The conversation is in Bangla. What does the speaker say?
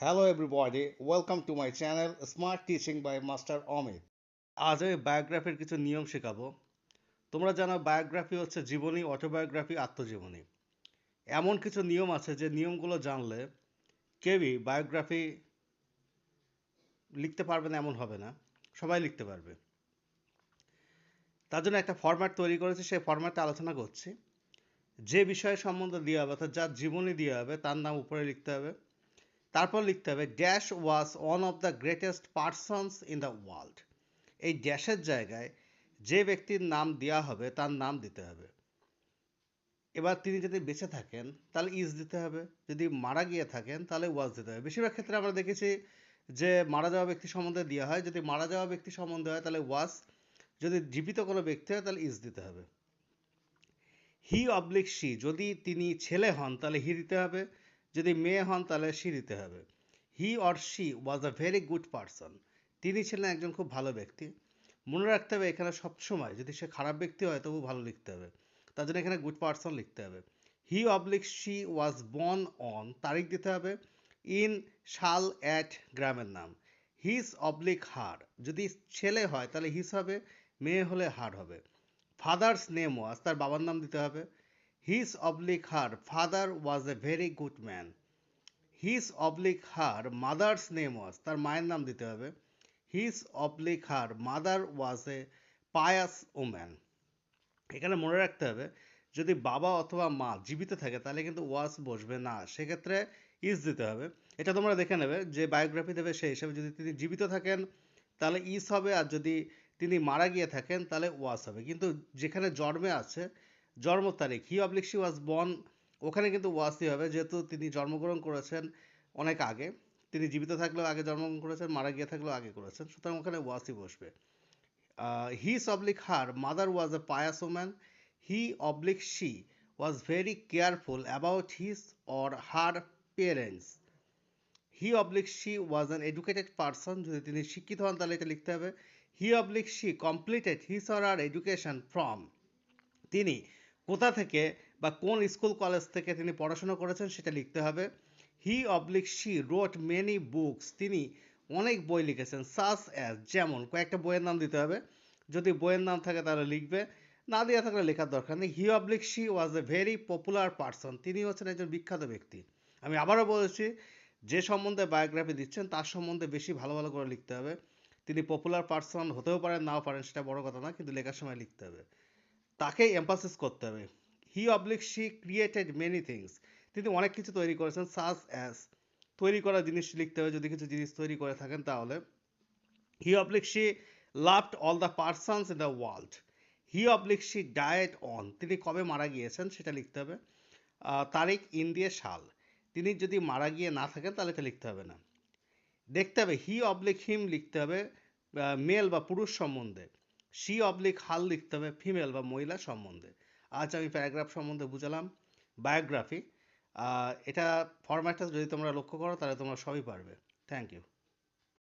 Hello everybody, welcome to my channel Smart Teaching by Master Amit. আজ আমি বায়োগ্রাফির কিছু নিয়ম শেখাবো। তোমরা জানো বায়োগ্রাফি হচ্ছে জীবনী অটোবায়োগ্রাফি আত্মজীবনী। এমন কিছু নিয়ম আছে যে নিয়মগুলো জানলে কেউই বায়োগ্রাফি লিখতে পারবে না এমন হবে না। সবাই লিখতে পারবে। তার জন্য একটা ফরম্যাট তৈরি করেছি সেই ফরম্যাটে আলোচনা করছি। যে বিষয় সম্বন্ধে দেওয়া হবে অর্থাৎ যার জীবনী দেওয়া হবে তার নাম উপরে লিখতে হবে। তারপর লিখতে হবে dash was one of the greatest persons in the world এই ড্যাশের জায়গায় যে ব্যক্তির নাম দেওয়া হবে, তার নাম দিতে হবে। এবার তিনি যদি বেঁচে থাকেন, তাহলে ইজ দিতে হবে। যদি মারা গিয়ে থাকেন, তাহলে ওয়াজ দিতে হবে। বেশিরভাগ ক্ষেত্রে আমরা দেখেছি যে মারা যাওয়া ব্যক্তি সম্বন্ধে দেওয়া হয়। যদি মারা যাওয়া ব্যক্তি সম্বন্ধে হয়, তাহলে ওয়াজ যদি জীবিত কোনো ব্যক্তি হয়, তাহলে ইজ দিতে হবে। হি অবলিক সি যদি তিনি ছেলে হন, তাহলে হি দিতে হবে। যদি মেয়ে হন তাহলে সি দিতে হবে। He or she was a very good person তিনি ছিলেন একজন খুব ভালো ব্যক্তি। মনে রাখতে হবে এখানে সবসময় যদি সে খারাপ ব্যক্তি হয় তবু ভালো লিখতে হবে। তার জন্য এখানে গুড পারসন লিখতে হবে। He oblique she was born on তারিখ দিতে হবে। ইন শাল অ্যাট গ্রামের নাম। হিস অবলিক হার যদি ছেলে হয় তাহলে হিস হবে। মেয়ে হলে হার হবে। ফাদার্স নেম ওয়াজ তার বাবার নাম দিতে হবে। His oblique her father was a very good man his oblique her mother's name was তার মায়ের নাম দিতে হবে। His oblique her mother was a pious woman এখানে মনে রাখতে হবে, যদি বাবা অথবা মা জীবিত থাকে, তাহলে কিন্তু ওয়াজ বসবে না। সেক্ষেত্রে ইজ দিতে হবে। এটা তোমরা দেখে নেবে যে বায়োগ্রাফি দেবে সেই হিসাবে যদি তিনি জীবিত থাকেন, তাহলে ইস হবে। আর যদি তিনি মারা গিয়ে থাকেন, তাহলে ওয়াস হবে। কিন্তু যেখানে জন্মে আছে জন্ম তারিখ। He oblique she was born ওখানে কিন্তু ওয়াসই হবে। যেহেতু তিনি জন্মগ্রহণ করেছেন অনেক আগে, তিনি জীবিত থাকলেও আগে জন্মগ্রহণ করেছেন, মারা গিয়ে থাকলেও আগে করেছেন। সুতরাং ওখানে ওয়াসই বসবে। His oblique her mother was a pious woman he oblique she was very careful about his or her parents he oblique she was an educated person যদি তিনি শিক্ষিত হন, তাহলে এটা লিখতে হবে। He oblique she completed his or her education from তিনি কোথা থেকে বা কোন স্কুল কলেজ থেকে তিনি পড়াশোনা করেছেন সেটা লিখতে হবে। He oblique she wrote many books তিনি অনেক বই লিখেছেন সাস অ্যাজ যেমন কয়েকটা বইয়ের নাম দিতে হবে। যদি বইয়ের নাম থাকে তাহলে লিখবে, না দেওয়া থাকলে লেখার দরকার নেই। He oblique she was a very popular person তিনি হচ্ছেন একজন বিখ্যাত ব্যক্তি। আমি আবারও বলেছি, যে সম্বন্ধে বায়োগ্রাফি দিচ্ছেন, তার সম্বন্ধে বেশি ভালো ভালো করে লিখতে হবে। তিনি পপুলার পারসন হতেও পারেন, নাও পারেন, সেটা বড় কথা না, কিন্তু লেখার সময় লিখতে হবে। তাকেই এম্পাসিস করতে হবে। He oblique she created many things তিনি অনেক কিছু তৈরি করেছেন সাস অ্যাজ তৈরি করা জিনিস লিখতে হবে, যদি কিছু জিনিস তৈরি করে থাকেন তাহলে। He oblique she loved all the persons in the world he oblique she died on তিনি কবে মারা গিয়েছেন সেটা লিখতে হবে। তারিখ ইন দিয়ে সাল। তিনি যদি মারা গিয়ে না থাকেন তাহলে এটা লিখতে হবে না। দেখতে হবে হি অবলিক হিম লিখতে হবে মেল বা পুরুষ সম্বন্ধে। শি অবলিক হাল লিখতে হবে ফিমেল বা মহিলা সম্বন্ধে। আজ আমি প্যারাগ্রাফ সম্বন্ধে বুঝালাম। বায়োগ্রাফি এটা ফরম্যাটটা যদি তোমরা লক্ষ্য করো, তাহলে তোমরা সবই পারবে। Thank you